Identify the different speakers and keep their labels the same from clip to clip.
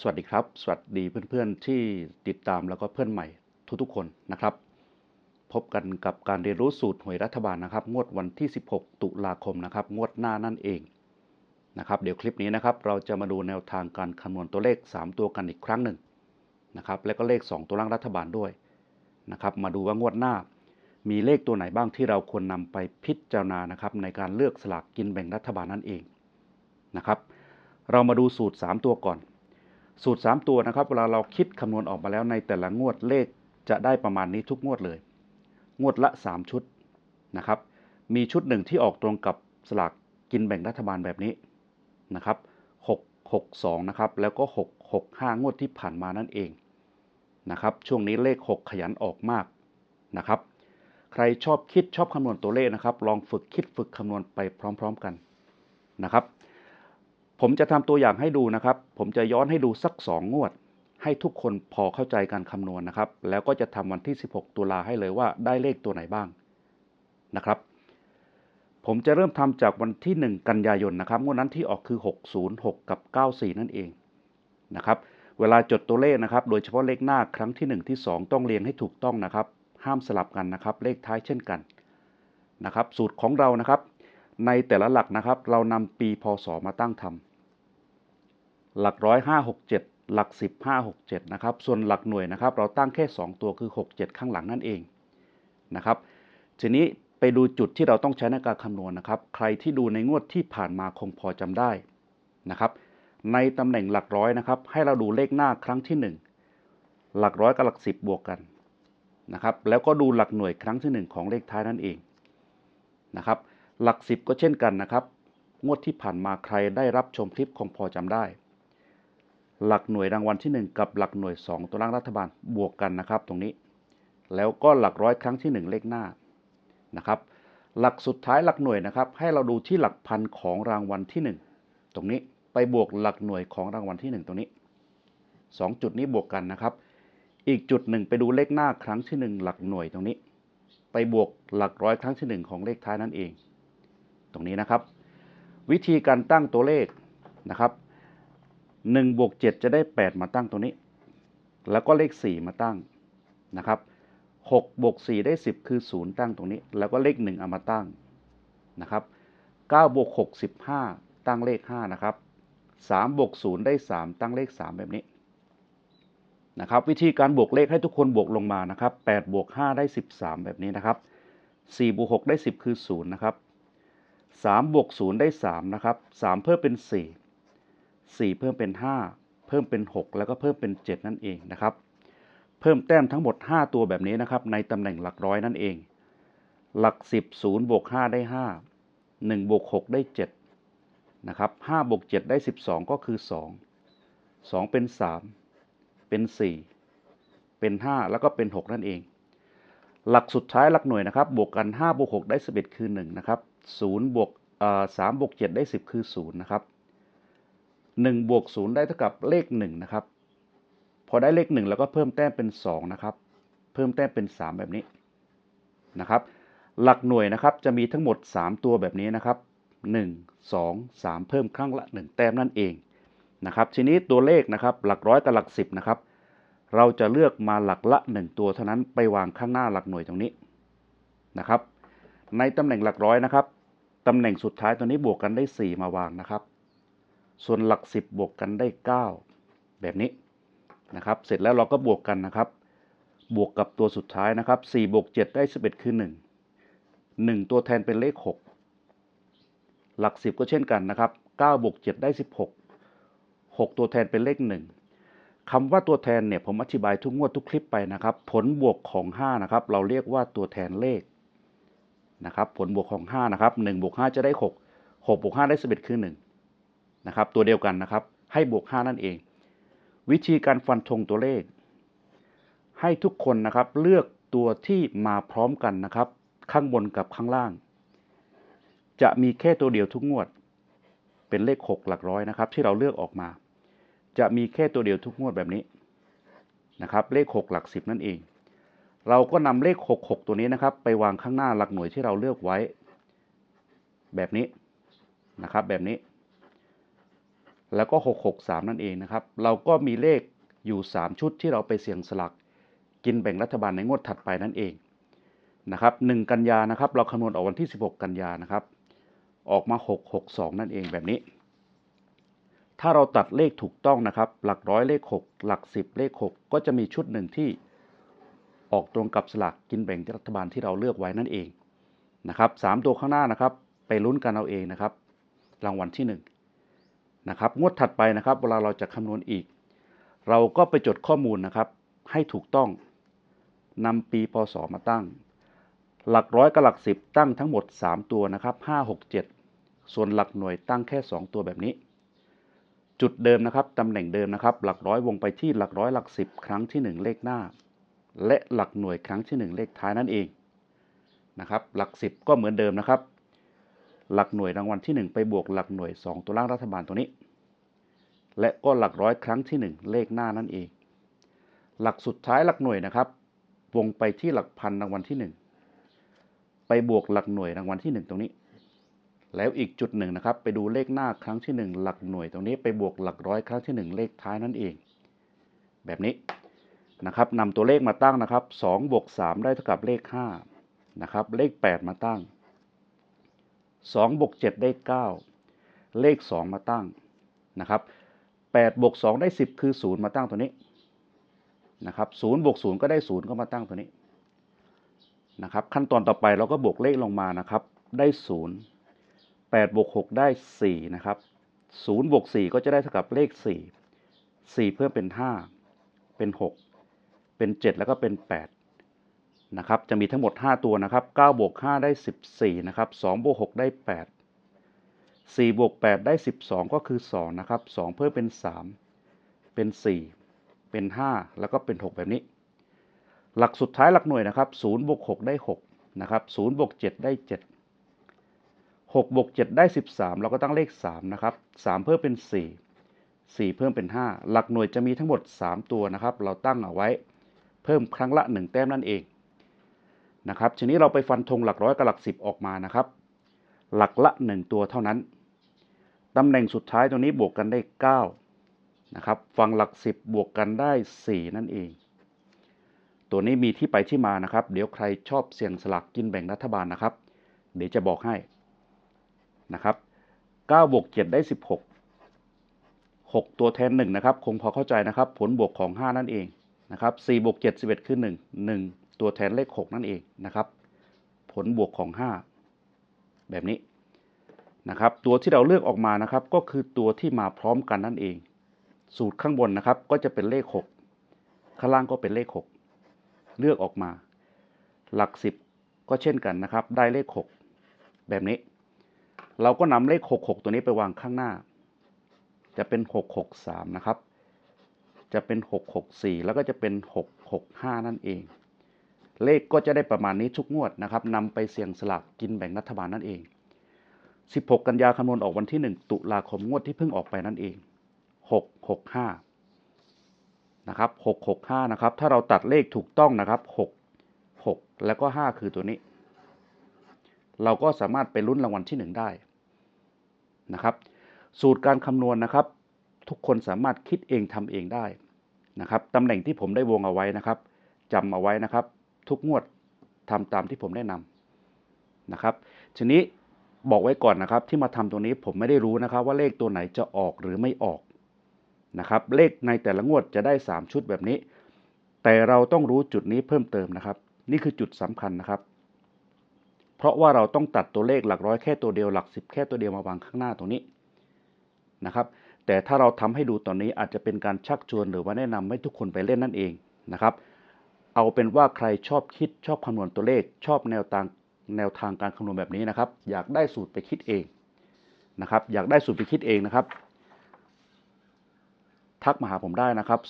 Speaker 1: สวัสดีครับ สวัสดีเพื่อนๆที่ติดตามแล้วก็เพื่อนใหม่ทุกๆคนนะครับ พบกันกับการเรียนรู้สูตรหวยรัฐบาลนะครับ งวดวันที่ 16 ตุลาคมนะครับ งวดหน้านั่นเองนะครับเดี๋ยวคลิปนี้นะครับ เราจะมาดูแนวทางการคำนวณตัวเลข 3 ตัวกันอีกครั้งหนึ่งนะครับแล้วก็เลข 2 ตัวล่างรัฐบาลด้วยนะครับ มาดูว่างวดหน้า มีเลขตัวไหนบ้างที่เราควรนำไปพิจารณานะครับ ในการเลือกสลากกินแบ่งรัฐบาลนั่นเองนะครับ เรามาดูสูตร 3 ตัวก่อน สูตร 3 ตัวนะครับ เวลาเราคิดคำนวณออกมาแล้วในแต่ละงวดเลขจะได้ประมาณนี้ทุกงวดเลย งวดละ 3 ชุดนะครับ มีชุดหนึ่งที่ออกตรงกับสลากกินแบ่งรัฐบาลแบบนี้นะครับ 6 6 2 นะครับ แล้วก็ 6 6 5 งวดที่ผ่านมานั่นเองนะครับ ช่วงนี้เลข 6 ขยันออกมากนะครับ ใครชอบคิดชอบคำนวณตัวเลขนะครับ ลองฝึกคิดฝึกคำนวณไปพร้อม ๆกันนะครับ ผมจะทำตัวอย่างให้ดูนะครับ ผมจะย้อนให้ดูสัก 2 งวด ให้ทุกคนพอเข้าใจการคำนวณนะครับ แล้วก็จะทำวันที่ 16 ตุลาให้เลยว่าได้เลขตัวไหนบ้างนะครับ ผมจะเริ่มทำจากวันที่ 1 กันยายนนะครับงวดนั้นที่ออกคือ 606 กับ 94 นั่นเองนะครับเวลาจดตัวเลขนะครับ โดยเฉพาะเลขหน้าครั้งที่ 1 ที่ 2 ต้องเรียงให้ถูกต้องนะครับ ห้ามสลับกันนะครับ เลขท้ายเช่นกันนะครับ สูตรของเรานะครับ ในแต่ละหลักนะครับ เรานำปีพศมาตั้งทำ หลักร้อยห้าหกเจ็ดหลักสิบห้าหกเจ็ดนะครับ ส่วนหลักหน่วยนะครับ เราตั้งแค่ 2 ตัวคือ6 7ข้างหลังนั่นเองนะครับ ทีนี้ไปดูจุดที่เราต้องใช้ในการคำนวณนะครับ ใครที่ดูในงวดที่ผ่านมาคงพอจำได้นะครับ ในตำแหน่งหลักร้อยนะครับ ให้เราดูเลขหน้าครั้งที่ 1 หลักร้อยกับหลักสิบบวกกันนะครับ แล้วก็ดูหลักหน่วยครั้งที่ 1 ของเลขท้ายนั่นเองนะครับ หลักสิบก็เช่นกันนะครับ งวดที่ผ่านมาใครได้รับชมคลิปคงพอจำได้ หลักหน่วยรางวัลที่ 1 กับหลักหน่วย 2 ตัวล่างรัฐบาลบวกกันนะครับ ตรงนี้ แล้วก็หลักร้อยครั้งที่ 1 เลขหน้านะครับ หลักสุดท้ายหลักหน่วยนะครับ ให้เราดูที่หลักพันของรางวัลที่ 1 ตรงนี้ไปบวกหลักหน่วยของรางวัลที่ 1 ตรงนี้ 2 จุดนี้บวกกันนะครับ อีกจุดหนึ่งไปดูเลขหน้าครั้งที่ 1 หลักหน่วยตรงนี้ ไปบวกหลักร้อยครั้งที่ 1 ของเลขท้ายนั่นเอง ตรงนี้นะครับ วิธีการตั้งตัวเลขนะครับ 1บวก7จะได้ 8 มาตั้งตรงนี้ แล้วก็เลข 4 มาตั้งนะครับ6บวก4ได้ 10 คือ 0 ตั้งตรงนี้ แล้วก็เลข 1 เอามาตั้งนะครับ9บวก6 15 ตั้งเลข 5 นะครับ3บวก0ได้ 3 ตั้งเลข 3 แบบนี้นะครับวิธีการบวกเลขให้ทุกคนบวกลงมานะครับ8บวก5ได้ 13 แบบนี้นะครับ4บวก6ได้ 10 คือ 0 นะครับ3บวก0ได้ 3 นะครับ 3 เพิ่มเป็น 4 4 เพิ่มเป็น 5 เพิ่มเป็น 6 แล้วก็เพิ่มเป็น 7 นั่นเองนะครับ เพิ่มแต้มทั้งหมด 5 ตัวแบบนี้นะครับ ในตำแหน่งหลักร้อยนั่นเอง หลัก 10 0บวก5ได้ 5 1บวก6ได้ 7 นะครับ5บวก7ได้ 12 ก็คือ 2 2 เป็น 3 เป็น 4 เป็น 5 แล้วก็เป็น 6 นั่นเอง หลักสุดท้ายหลักหน่วยนะครับ บวกกัน5บวก6ได้ 11 คือ 1 นะครับ0บวกสามบวก7ได้ 10 คือ 0 นะครับ 1บวก0ได้เท่ากับเลข1นะครับ พอได้เลข1แล้วก็เพิ่มแต้มเป็น2นะครับ เพิ่มแต้มเป็น 3 แบบนี้นะครับ หลักหน่วยนะครับจะมีทั้งหมด 3 ตัวแบบนี้นะครับ 1 2 3 เพิ่มครั้งละ 1 แต้มนั่นเองนะครับ ทีนี้ตัวเลขนะครับหลักร้อยกับหลัก 10นะครับ เราจะเลือกมาหลักละ 1 ตัวเท่านั้นไปวางข้างหน้าหลักหน่วยตรงนี้นะครับ ในตำแหน่งหลักร้อยนะครับตำแหน่งสุดท้ายตัวนี้บวกกันได้ 4 มาวางนะครับ ส่วนหลัก 10 บวกกันได้ 9 แบบนี้นะครับ เสร็จแล้วเราก็บวกกันนะครับ บวกกับตัวสุดท้ายนะครับ4บวก7ได้ 11 คือ 1 1 ตัวแทนเป็นเลข 6 หลัก 10 ก็เช่นกันนะครับ9บวก7ได้ 16 6 ตัวแทนเป็นเลข 1คำว่าตัวแทนเนี่ยผมอธิบายทุกงวดทุกคลิปไปนะครับ ผลบวกของ 5 นะครับ เราเรียกว่าตัวแทนเลขนะครับ ผลบวกของ 5 นะครับ1บวก5จะได้ 6 6บวก5ได้ 11 คือ 1 นะครับ ตัวเดียวกันนะครับ ให้บวก 5 นั่นเอง วิธีการฟันธงตัวเลข ให้ทุกคนนะครับเลือกตัวที่มาพร้อมกันนะครับ ข้างบนกับข้างล่าง จะมีแค่ตัวเดียวทุกงวด เป็นเลข 6 หลักร้อยนะครับ ที่เราเลือกออกมา จะมีแค่ตัวเดียวทุกงวดแบบนี้นะครับ เลข 6 หลัก 10 นั่นเอง เราก็นำเลข 66 ตัวนี้นะครับ ไปวางข้างหน้าหลักหน่วยที่เราเลือกไว้ แบบนี้นะครับ แบบนี้ แล้วก็ 663 นั่นเองนะครับ เราก็มีเลขอยู่ 3 ชุดที่เราไปเสี่ยงสลัก กินแบ่งรัฐบาลในงวดถัดไปนั่นเองนะครับ1กันยานะครับ เราคำนวณออกวันที่ 16 กันยานะครับ ออกมา 662 นั่นเองแบบนี้ ถ้าเราตัดเลขถูกต้องนะครับ หลักร้อยเลข 6 หลัก 10 เลข 6 ก็จะมีชุดหนึ่งที่ออกตรงกับสลากกินแบ่งรัฐบาลที่เราเลือกไว้นั่นเองนะครับสามตัวข้างหน้านะครับ ไปลุ้นกันเอาเองนะครับ รางวัลที่ 1 นะครับงวดถัดไปนะครับ เวลาเราจะคำนวณอีก เราก็ไปจดข้อมูลนะครับ ให้ถูกต้องนำปีพศมาตั้ง หลักร้อยกับหลักสิบตั้งทั้งหมด 3 ตัวนะครับ5 6 7 ส่วนหลักหน่วยตั้งแค่ 2 ตัวแบบนี้ จุดเดิมนะครับตำแหน่งเดิมนะครับ หลักร้อยวงไปที่หลักร้อยหลักสิบครั้งที่ 1 เลขหน้า และหลักหน่วยครั้งที่ 1 เลขท้ายนั่นเองนะครับหลักสิบก็เหมือนเดิมนะครับ หลักหน่วยรางวัลที่ 1 ไปบวกหลักหน่วย 2 ตัวล่างรัฐบาลตัวนี้ และก็หลักร้อยครั้งที่ 1 เลขหน้านั่นเอง หลักสุดท้ายหลักหน่วยนะครับ วงไปที่หลักพันรางวัลที่ 1 ไปบวกหลักหน่วยรางวัลที่ 1 ตรงนี้ แล้วอีกจุดหนึ่งนะครับ ไปดูเลขหน้าครั้งที่ 1 หลักหน่วยตรงนี้ไปบวกหลักร้อยครั้งที่ 1 เลขท้ายนั่นเอง แบบนี้นะครับนำตัวเลขมาตั้งนะครับ2บวก3ได้เท่ากับเลข5นะครับเลข 8 มาตั้ง 2บวก7ได้ 9 เลข 2 มาตั้งนะครับ8บวก2ได้ 10 คือ 0 มาตั้งตัวนี้นะครับ0บวก0ก็ได้ 0 ก็มาตั้งตัวนี้นะครับขั้นตอนต่อไปเราก็บวกเลขลงมานะครับได้ 0 8บวก6ได้ 4 นะครับ0บวก4ก็จะได้เท่ากับเลข 4 4 เพิ่มเป็น 5 เป็น 6 เป็น 7 แล้วก็เป็น 8 นะครับจะมีทั้งหมด 5 ตัวนะครับ9บวก5ได้ 14นะครับ2บวก6ได้ 8 4บวก8ได้ 12 ก็คือ 2 นะครับ 2 เพิ่มเป็น 3 เป็น 4 เป็น 5 แล้วก็เป็น 6 แบบนี้ หลักสุดท้ายหลักหน่วยนะครับ0บวก6ได้6นะครับ0บวก7ได้ 7 6บวก7ได้ 13 เราก็ตั้งเลข3นะครับ3 เพิ่มเป็น 4 4 เพิ่มเป็น 5 หลักหน่วยจะมีทั้งหมด 3 ตัวนะครับ เราตั้งเอาไว้ เพิ่มครั้งละ 1 แต้มนั่นเอง นะครับทีนี้เราไปฟันธงหลักร้อยกับหลัก10ออกมานะครับ หลักละ 1 ตัวเท่านั้นตำแหน่งสุดท้ายตรงนี้บวกกันได้9นะครับฟังหลัก 10 บวกกันได้ 4 นั่นเอง ตัวนี้มีที่ไปที่มานะครับ เดี๋ยวใครชอบเสี่ยงสลักกินแบ่งรัฐบาลนะครับ เดี๋ยวจะบอกให้นะครับ9บวก7ได้ 16 6 ตัวแทน 1 นะครับ คงพอเข้าใจนะครับ ผลบวกของ 5 นั่นเองนะครับ4บวก7 11 คือ 1 1 ตัวแทนเลข 6 นั่นเองนะครับ ผลบวกของ 5 แบบนี้นะครับ ตัวที่เราเลือกออกมานะครับ ก็คือตัวที่มาพร้อมกันนั่นเอง สูตรข้างบนนะครับ ก็จะเป็นเลข 6 ข้างล่างก็เป็นเลข 6 เลือกออกมา หลัก 10 ก็เช่นกันนะครับ ได้เลข 6 แบบนี้ เราก็นำเลข 66 ตัวนี้ไปวางข้างหน้า จะเป็น 663 นะครับจะเป็น 664 แล้วก็จะเป็น 665 นั่นเอง เลขก็จะได้ประมาณนี้ทุกงวดนะครับนำไปเสี่ยงสลากกินแบ่งรัฐบาลนั่นเอง 16 กันยาคำนวณออกวันที่ 1 ตุลาคมงวดที่เพิ่งออกไปนั่นเอง 665 นะครับ 665 นะครับ ถ้าเราตัดเลขถูกต้องนะครับ 6 6 แล้วก็ 5 คือตัวนี้ เราก็สามารถไปลุ้นรางวัลที่ 1 ได้นะครับ สูตรการคำนวณนะครับ ทุกคนสามารถคิดเองทำเองได้นะครับตำแหน่งที่ผมได้วงเอาไว้นะครับจำเอาไว้นะครับ ทุกงวดทำตามที่ผมได้นำนะครับทีนี้บอกไว้ก่อนนะครับ ที่มาทำตรงนี้ผมไม่ได้รู้นะครับ ว่าเลขตัวไหนจะออกหรือไม่ออกนะครับ เลขในแต่ละงวดจะได้ 3 ชุดแบบนี้ แต่เราต้องรู้จุดนี้เพิ่มเติมนะครับ นี่คือจุดสำคัญนะครับ เพราะว่าเราต้องตัดตัวเลขหลักร้อยแค่ตัวเดียวหลักสิบแค่ตัวเดียวมาวางข้างหน้าตรงนี้นะครับ แต่ถ้าเราทำให้ดูตอนนี้อาจจะเป็นการชักชวนหรือว่าแนะนำให้ทุกคนไปเล่นนั่นเองนะครับ เอาเป็นว่าใครชอบคิดชอบคำนวณตัวเลข ชอบแนวทางแนวทางการคำนวณแบบนี้นะครับ อยากได้สูตรไปคิดเองนะครับ อยากได้สูตรไปคิดเองนะครับ ทักมาหาผมได้นะครับ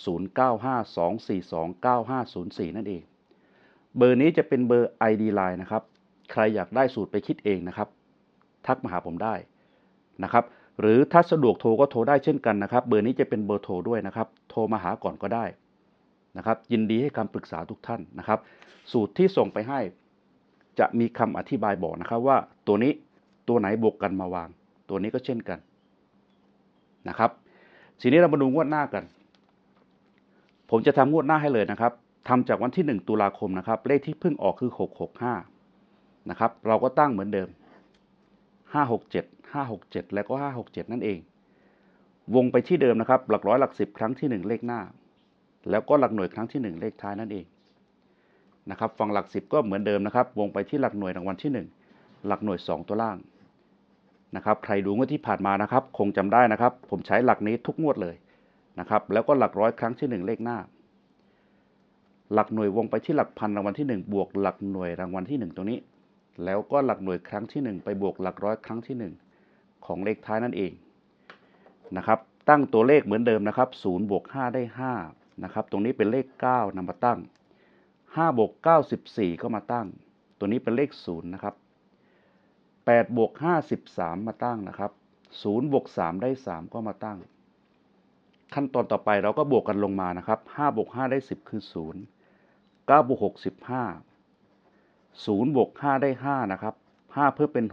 Speaker 1: 0952429504 นั่นเอง เบอร์นี้จะเป็นเบอร์ ID Line นะครับ ใครอยากได้สูตรไปคิดเองนะครับ ทักมาหาผมได้นะครับ หรือถ้าสะดวกโทรก็โทรได้เช่นกันนะครับ เบอร์นี้จะเป็นเบอร์โทรด้วยนะครับ โทรมาหาก่อนก็ได้ นะครับ ยินดีให้คำปรึกษาทุกท่านนะครับ สูตรที่ส่งไปให้จะมีคำอธิบายบอกนะครับว่าตัวนี้ตัวไหนบวกกันมาวาง ตัวนี้ก็เช่นกันนะครับทีนี้เรามาดูงวดหน้ากัน ผมจะทำงวดหน้าให้เลยนะครับทำจากวันที่ 1 ตุลาคมนะครับ เลขที่เพิ่งออกคือ 665 นะครับ เราก็ตั้งเหมือนเดิม 567 567 แล้วก็ 567 นั่นเอง วงไปที่เดิมนะครับ หลักร้อยหลักสิบครั้งที่ 1 เลขหน้า แล้วก็หลักหน่วยครั้งที่ 1 เลขท้ายนั่นเองนะครับฝั่งหลักสิบก็เหมือนเดิมนะครับ วงไปที่หลักหน่วยรางวัลที่ 1 หลักหน่วย 2 ตัวล่างนะครับใครดูงวดที่ผ่านมานะครับ คงจำได้นะครับ ผมใช้หลักนี้ทุกงวดเลยนะครับ แล้วก็หลักร้อยครั้งที่ 1 เลขหน้า หลักหน่วยวงไปที่หลักพันรางวัลที่ 1 บวกหลักหน่วยรางวัลที่ 1 ตรงนี้ แล้วก็หลักหน่วยครั้งที่ 1 ไปบวกหลักร้อยครั้งที่ 1 ของเลขท้ายนั่นเองนะครับตั้งตัวเลขเหมือนเดิมนะครับ0บวก5ได้ 5 นะครับ ตรงนี้เป็นเลข 9นำมาตั้ง5บวก9 14 ก็มาตั้ง ตัวนี้เป็นเลข0นะครับ8บวก5 13 มาตั้งนะครับ0บวก3ได้ 3 ก็มาตั้ง ขั้นตอนต่อไปเราก็บวกกันลงมานะครับ5บวก5ได้ 10 คือ 0 9บวก6 15 0บวก5ได้ 5 นะครับ 5 เพื่อเป็น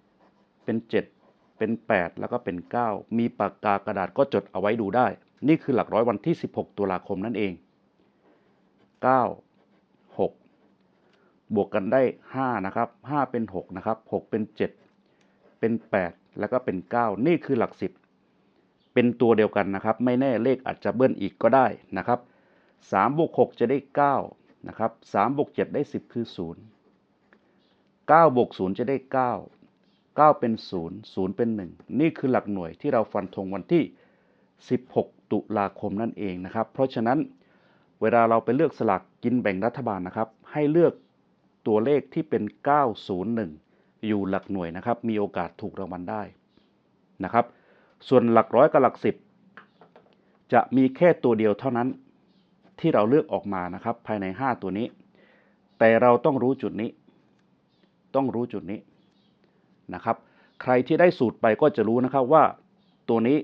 Speaker 1: 6 เป็น 7 เป็น 8 แล้วก็เป็น 9 มีปากกากระดาษก็จดเอาไว้ดูได้ นี่คือหลักร้อยวันที่ 16 ตุลาคมนั่นเอง 9 6 บวกกันได้ 5 นะครับ 5 เป็น 6 นะครับ 6 เป็น 7 เป็น 8 แล้วก็เป็น 9 นี่คือหลัก 10 เป็นตัวเดียวกันนะครับ ไม่แน่เลขอาจจะเบิ้ลอีกก็ได้นะครับ3บวก6จะได้ 9 นะครับ3บวก7ได้ 10 คือ 0 9บวก0จะได้ 9 9 เป็น 0 0 เป็น 1 นี่คือหลักหน่วยที่เราฟันธงวันที่ 16 ตุลาคมนั่นเองนะครับ เพราะฉะนั้นเวลาเราไปเลือกสลากกินแบ่งรัฐบาลนะครับ ให้เลือกตัวเลขที่เป็น 901 อยู่หลักหน่วยนะครับ มีโอกาสถูกรางวัลได้นะครับ ส่วนหลักร้อยกับหลักสิบจะมีแค่ตัวเดียวเท่านั้นที่เราเลือกออกมานะครับ ภายใน 5 ตัวนี้ แต่เราต้องรู้จุดนี้ ต้องรู้จุดนี้นะครับ ใครที่ได้สูตรไปก็จะรู้นะครับว่าตัวนี้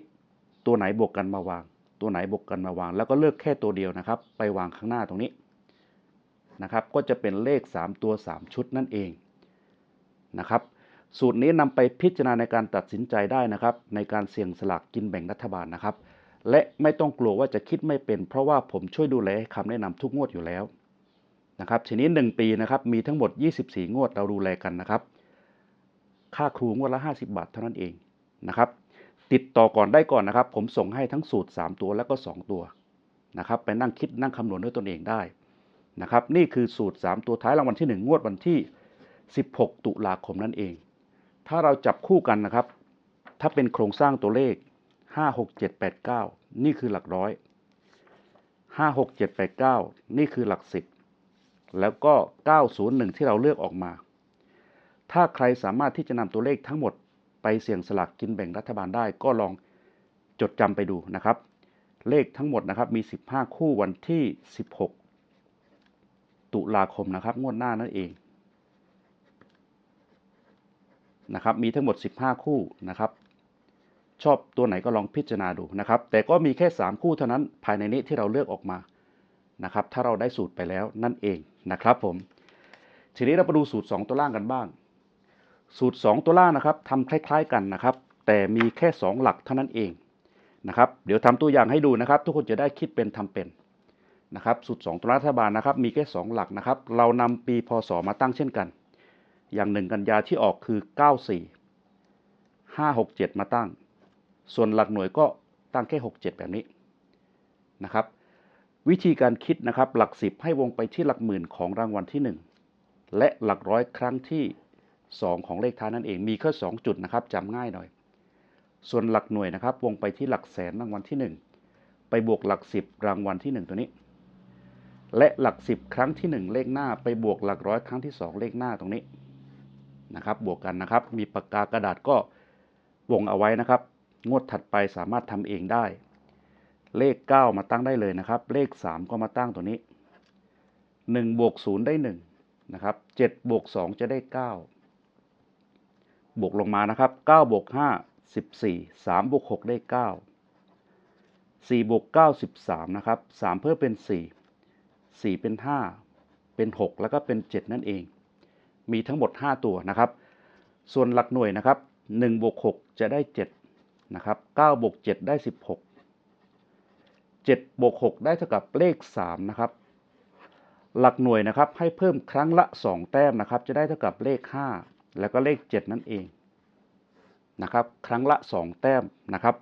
Speaker 1: ตัวไหนบวกกันมาวาง ตัวไหนบวกกันมาวาง แล้วก็เลือกแค่ตัวเดียวนะครับ ไปวางข้างหน้าตรงนี้นะครับ ก็จะเป็นเลข 3 ตัว 3 ชุดนั่นเองนะครับ สูตรนี้นำไปพิจารณาในการตัดสินใจได้นะครับ ในการเสี่ยงสลากกินแบ่งรัฐบาลนะครับ และไม่ต้องกลัวว่าจะคิดไม่เป็น เพราะว่าผมช่วยดูแลให้คำแนะนำทุกงวดอยู่แล้วนะครับทีนี้ 1 ปีนะครับมีทั้งหมด 24 งวดเราดูแลกันนะครับ ค่าครูงวดละ 50 บาทเท่านั้นเองนะครับ ติดต่อก่อนได้ก่อนนะครับ ผมส่งให้ทั้งสูตร 3 ตัวแล้วก็ 2 ตัวนะครับไปนั่งคิดนั่งคำนวณด้วยตนเองได้นะครับนี่คือสูตร 3 ตัวท้ายรางวัลที่ 1 งวดวันที่ 16 ตุลาคมนั่นเอง ถ้าเราจับคู่กันนะครับ ถ้าเป็นโครงสร้างตัวเลข 5 6 7 8 9 นี่คือหลักร้อย 5 6 7 8 9 นี่คือหลักสิบแล้วก็ 901 ที่เราเลือกออกมา ถ้าใครสามารถที่จะนำตัวเลขทั้งหมด ไปเสี่ยงสลากกินแบ่งรัฐบาลได้ก็ลองจดจำไปดูนะครับ เลขทั้งหมดนะครับมี 15 คู่วันที่ 16 ตุลาคมนะครับ งวดหน้านั่นเองนะครับมีทั้งหมด 15 คู่นะครับ ชอบตัวไหนก็ลองพิจารณาดูนะครับ แต่ก็มีแค่ 3 คู่เท่านั้นภายในนี้ที่เราเลือกออกมานะครับ ถ้าเราได้สูตรไปแล้วนั่นเองนะครับผม ทีนี้เราไปดูสูตร 2 ตัวล่างกันบ้าง สูตร 2 ตัวล่างนะครับทำคล้าย ๆกันนะครับ แต่มีแค่ 2 หลักเท่านั้นเองนะครับ เดี๋ยวทำตัวอย่างให้ดูนะครับ ทุกคนจะได้คิดเป็นทำเป็นนะครับสูตร 2 ตัวรัฐบาลนะครับ มีแค่ 2 หลักนะครับ เรานำปีพศมาตั้งเช่นกัน อย่างหนึ่งกันยาที่ออกคือ 94 567 มาตั้ง ส่วนหลักหน่วยก็ตั้งแค่ 67 แบบนี้นะครับ วิธีการคิดนะครับ หลักสิบให้วงไปที่หลักหมื่นของรางวัลที่ 1 และหลักร้อยครั้งที่ 2 ของเลขท้ายนั่นเองมีแค่2จุดนะครับจำง่ายหน่อย ส่วนหลักหน่วยนะครับ วงไปที่หลักแสนรางวัลที่ 1 ไปบวกหลักสิบรางวัลที่ 1 ตัวนี้ และหลักสิบครั้งที่ 1 เลขหน้า ไปบวกหลักร้อยครั้งที่ 2 เลขหน้าตรงนี้นะครับบวกกันนะครับ มีปากกากระดาษก็วงเอาไว้นะครับ งวดถัดไปสามารถทำเองได้ เลข 9 มาตั้งได้เลยนะครับ เลข 3 ก็มาตั้งตัวนี้1บวก0ได้1นะครับ7บวก2จะได้ 9 บวกลงมานะครับ9บวก5 14 3บวก6ได้ 9 4บวก9 13นะครับ3เพิ่มเป็น 4 4 เป็น 5 เป็น 6 แล้วก็เป็น 7 นั่นเอง มีทั้งหมด 5 ตัวนะครับ ส่วนหลักหน่วยนะครับ1บวก6จะได้ 7 นะครับ9บวก7ได้ 16 7บวก6ได้เท่ากับเลข 3 นะครับ หลักหน่วยนะครับให้เพิ่มครั้งละ 2 แต้มนะครับ จะได้เท่ากับเลข 5 แล้วก็เลข 7 นั่นเองนะครับครั้งละ 2 แต้มนะครับ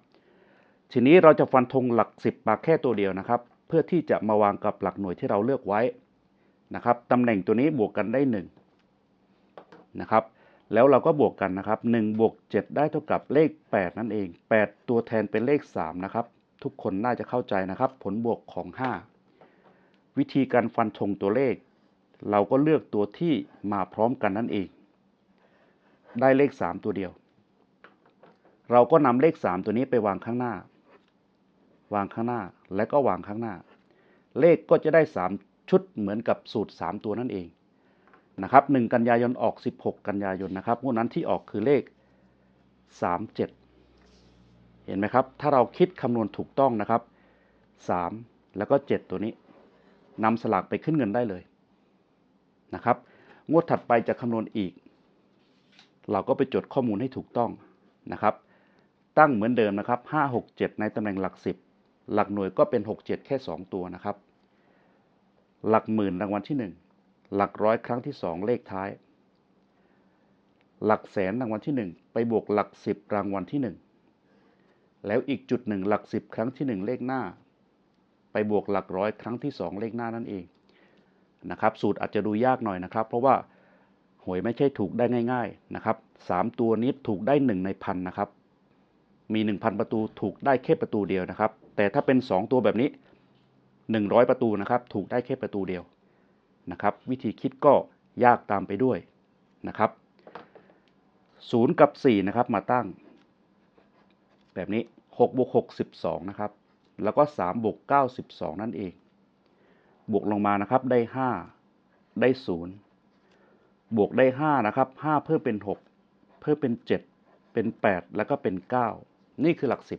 Speaker 1: ทีนี้เราจะฟันธงหลัก 10 มาแค่ตัวเดียวนะครับ เพื่อที่จะมาวางกับหลักหน่วยที่เราเลือกไว้นะครับตำแหน่งตัวนี้บวกกันได้ 1 นะครับแล้วเราก็บวกกันนะครับ1บวก7ได้เท่ากับเลข 8 นั่นเอง 8 ตัวแทนเป็นเลข 3 นะครับ ทุกคนน่าจะเข้าใจนะครับ ผลบวกของ 5 วิธีการฟันธงตัวเลข เราก็เลือกตัวที่มาพร้อมกันนั่นเอง ได้เลข 3 ตัวเดียว เราก็นำเลข 3 ตัวนี้ไปวางข้างหน้า วางข้างหน้าและก็วางข้างหน้า เลขก็จะได้ 3 ชุดเหมือนกับสูตร 3 ตัวนั่นเองนะครับ1กันยายนออก 16 กันยายนนะครับงวดนั้นที่ออกคือเลข 37 เห็นไหมครับ ถ้าเราคิดคำนวณถูกต้องนะครับ 3 แล้วก็ 7 ตัวนี้นำสลากไปขึ้นเงินได้เลยนะครับ งวดถัดไปจะคำนวณอีก เราก็ไปจดข้อมูลให้ถูกต้องนะครับ ตั้งเหมือนเดิมนะครับ 5 6 7 ในตำแหน่งหลัก 10 หลักหน่วยก็เป็น 6 7 แค่ 2 ตัวนะครับ หลักหมื่นรางวัลที่ 1 หลักร้อยครั้งที่สองเลขท้าย หลักแสนรางวัลที่หนึ่งไปบวกหลักสิบรางวัลที่หนึ่งแล้วอีกจุดหนึ่งหลักสิบครั้งที่หนึ่งเลขหน้า ไปบวกหลักร้อยครั้งที่สองเลขหน้านั่นเองนะครับ สูตรอาจจะดูยากหน่อยนะครับ เพราะว่า หวยไม่ใช่ถูกได้ง่าย ๆนะครับสามตัวนี้ถูกได้หนึ่งในพันนะครับ มีหนึ่งพันประตูถูกได้แค่ประตูเดียวนะครับ แต่ถ้าเป็นสองตัวแบบนี้หนึ่งร้อยประตูนะครับ ถูกได้แค่ประตูเดียวนะครับ วิธีคิดก็ยากตามไปด้วยนะครับ0กับ4นะครับมาตั้ง แบบนี้6บวก6 12นะครับ แล้วก็3บวก9 12นั่นเองบวกลงมานะครับได้5ได้0 บวกได้ 5 นะครับ 5 เพิ่มเป็น 6 เพิ่มเป็น 7 เป็น 8 แล้วก็เป็น 9 นี่คือหลัก 10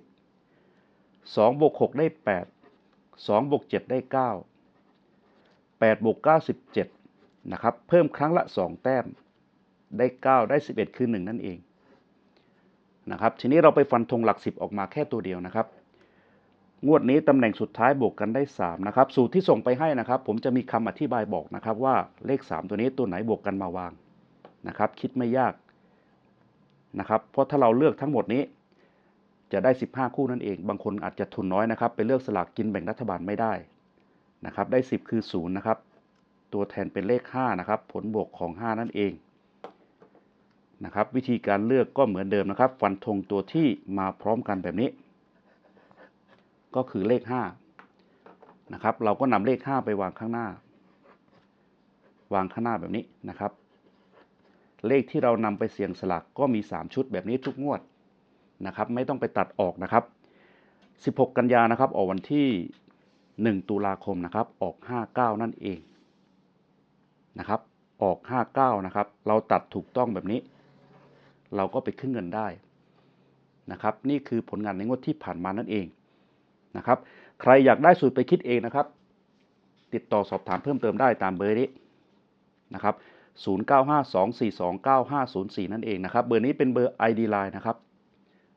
Speaker 1: 2บวก6ได้ 8 2บวก7ได้ 9 8บวก9 17 นะครับ เพิ่มครั้งละ 2 แต้ม ได้ 9 ได้ 11 คือ 1 นั่นเอง นะครับ ทีนี้เราไปฟันธงหลัก 10 ออกมาแค่ตัวเดียวนะครับ งวดนี้ตำแหน่งสุดท้ายบวกกันได้ 3 นะครับ สูตรที่ส่งไปให้นะครับ ผมจะมีคำอธิบายบอกนะครับว่าเลข 3 ตัวนี้ตัวไหนบวกกันมาวางนะครับ คิดไม่ยากนะครับ เพราะถ้าเราเลือกทั้งหมดนี้ จะได้ 15 คู่นั่นเอง บางคนอาจจะทุนน้อยนะครับ ไปเลือกสลากกินแบ่งรัฐบาลไม่ได้นะครับ ได้ 10 คือ 0 นะครับ ตัวแทนเป็นเลข 5 นะครับ ผลบวกของ 5 นั่นเองนะครับ วิธีการเลือกก็เหมือนเดิมนะครับ ฟันธงตัวที่มาพร้อมกันแบบนี้ ก็คือเลข5นะครับ เราก็นำเลข 5 ไปวางข้างหน้า วางข้างหน้าแบบนี้นะครับ เลขที่เรานำไปเสี่ยงสลักก็มี 3 ชุดแบบนี้ทุกงวดนะครับ ไม่ต้องไปตัดออกนะครับ 16 กันยานะครับ ออกวันที่ 1 ตุลาคมนะครับ ออก 59 นั่นเองนะครับ ออก 59 นะครับ เราตัดถูกต้องแบบนี้ เราก็ไปขึ้นเงินได้นะครับ นี่คือผลงานในงวดที่ผ่านมานั่นเอง นะครับ ใครอยากได้สูตรไปคิดเองนะครับ ติดต่อสอบถามเพิ่มเติมได้ตามเบอร์นี้นะครับ0952429504 นั่นเองนะครับ เบอร์นี้เป็นเบอร์ ID Line นะครับ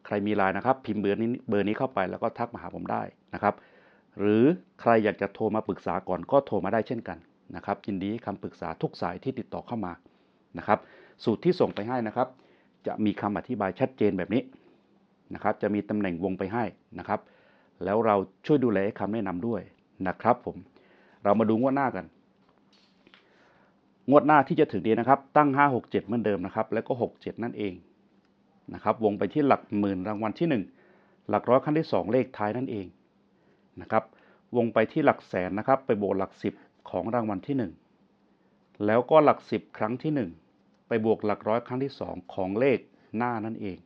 Speaker 1: ใครมีไลน์นะครับ พิมพ์เบอร์นี้เบอร์นี้เข้าไปแล้วก็ทักมาหาผมได้นะครับ หรือใครอยากจะโทรมาปรึกษาก่อนก็โทรมาได้เช่นกันนะครับ ยินดีคำปรึกษาทุกสายที่ติดต่อเข้ามานะครับ สูตรที่ส่งไปให้นะครับ จะมีคำอธิบายชัดเจนแบบนี้นะครับ จะมีตำแหน่งวงไปให้นะครับ แล้วเราช่วยดูแลคำแนะนำด้วยนะครับผม เรามาดูงวดหน้ากัน งวดหน้าที่จะถึงนี้นะครับ ตั้ง 5 6 7 เหมือนเดิมนะครับ แล้วก็ 6 7 นั่นเองนะครับ วงไปที่หลักหมื่นรางวัลที่ 1 หลักร้อยขั้นที่ 2 เลขท้ายนั่นเองนะครับ วงไปที่หลักแสนนะครับ ไปบวกหลักสิบของรางวัลที่ 1 แล้วก็หลักสิบครั้งที่ 1 ไปบวกหลักร้อยครั้งที่ 2 ของเลขหน้านั่นเอง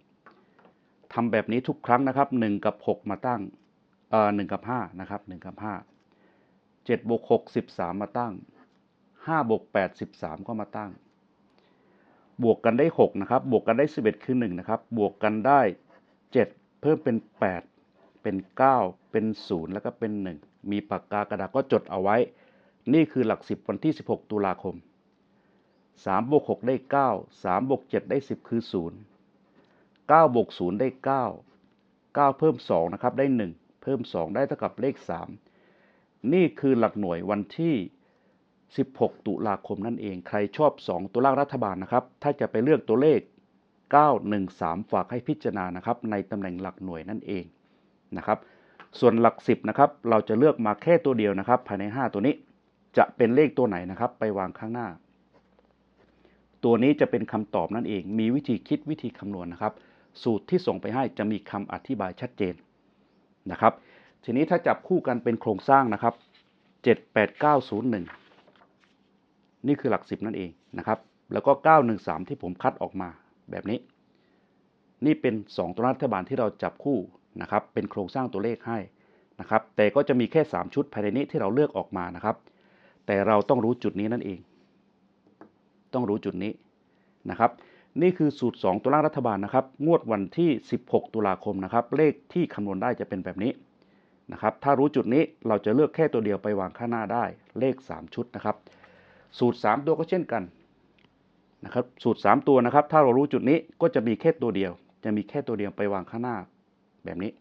Speaker 1: ทำแบบนี้ทุกครั้งนะครับ 1 กับ 6 มาตั้ง เอ่อหกับ5นะครับ1กับ5 7บวก6 13มาตั้ง5บวก8 13ก็มาตั้ง บวกกันได้6นะครับ บวกกันได้11คือ1นะครับ บวกกันได้7เพิ่มเป็น8เป็น9เป็น0แล้วก็เป็น1มีปากกากระดาษก็จดเอาไว้ นี่คือหลัก10วันที่16ตุลาคม3บวก6ได้9 3บวก7ได้10คือ0 9บวก0ได้9 9เพิ่ม2นะครับได้1 เพิ่ม 2 ได้เท่ากับเลข 3 นี่คือหลักหน่วยวันที่ 16 ตุลาคมนั่นเอง ใครชอบ 2 ตัวล่างรัฐบาลนะครับ ถ้าจะไปเลือกตัวเลข 913 ฝากให้พิจารณานะครับ ในตำแหน่งหลักหน่วยนั่นเองนะครับ ส่วนหลัก 10 นะครับ เราจะเลือกมาแค่ตัวเดียวนะครับ ภายใน 5 ตัวนี้ จะเป็นเลขตัวไหนนะครับ ไปวางข้างหน้า ตัวนี้จะเป็นคำตอบนั่นเอง มีวิธีคิดวิธีคำนวณนะครับ สูตรที่ส่งไปให้จะมีคำอธิบายชัดเจน นะครับ ทีนี้ถ้าจับคู่กันเป็นโครงสร้างนะครับ 78901 นี่คือหลัก 10 นั่นเองนะครับ แล้วก็ 913 ที่ผมคัดออกมาแบบนี้ นี่เป็น 2 ตัวรัฐบาลที่เราจับคู่นะครับ เป็นโครงสร้างตัวเลขให้นะครับ แต่ก็จะมีแค่ 3 ชุดภายในนี้ที่เราเลือกออกมานะครับ แต่เราต้องรู้จุดนี้นั่นเอง ต้องรู้จุดนี้นะครับ นี่คือสูตร 2 ตัวล่างรัฐบาลนะครับ งวดวันที่ 16 ตุลาคมนะครับ เลขที่คำนวณได้จะเป็นแบบนี้นะครับ ถ้ารู้จุดนี้เราจะเลือกแค่ตัวเดียวไปวางข้างหน้าได้ เลข 3 ชุดนะครับ สูตร 3 ตัวก็เช่นกันนะครับ สูตร 3 ตัวนะครับ ถ้าเรารู้จุดนี้ก็จะมีแค่ตัวเดียว จะมีแค่ตัวเดียวไปวางข้างหน้าแบบนี้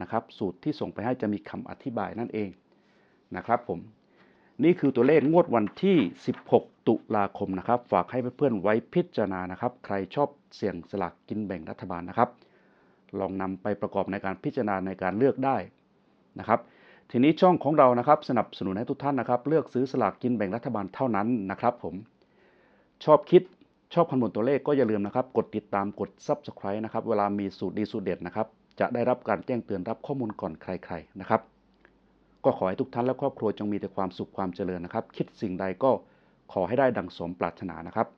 Speaker 1: นะครับ สูตรที่ส่งไปให้จะมีคำอธิบายนั่นเองนะครับผม นี่คือตัวเลขงวดวันที่ 16 ตุลาคมนะครับ ฝากให้เพื่อนๆไว้พิจารณานะครับ ใครชอบเสี่ยงสลากกินแบ่งรัฐบาลนะครับ ลองนำไปประกอบในการพิจารณาในการเลือกได้นะครับ ทีนี้ช่องของเรานะครับ สนับสนุนให้ทุกท่านนะครับ เลือกซื้อสลากกินแบ่งรัฐบาลเท่านั้นนะครับผม ชอบคิดชอบคำนวณตัวเลขก็อย่าลืมนะครับ กดติดตามกด Subscribe นะครับ เวลามีสูตรดีสูตรเด็ดนะครับ จะได้รับการแจ้งเตือนรับข้อมูลก่อนใคร ๆนะครับ ก็ขอให้ทุกท่านและครอบครัวจงมีแต่ความสุขความเจริญนะครับ คิดสิ่งใดก็ขอให้ได้ดังสมปรารถนานะครับ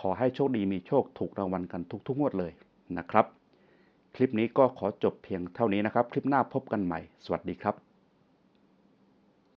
Speaker 1: ขอให้โชคดีมีโชคถูกรางวัลกันทุกๆงวดเลยนะครับ คลิปนี้ก็ขอจบเพียงเท่านี้นะครับ คลิปหน้าพบกันใหม่ สวัสดีครับ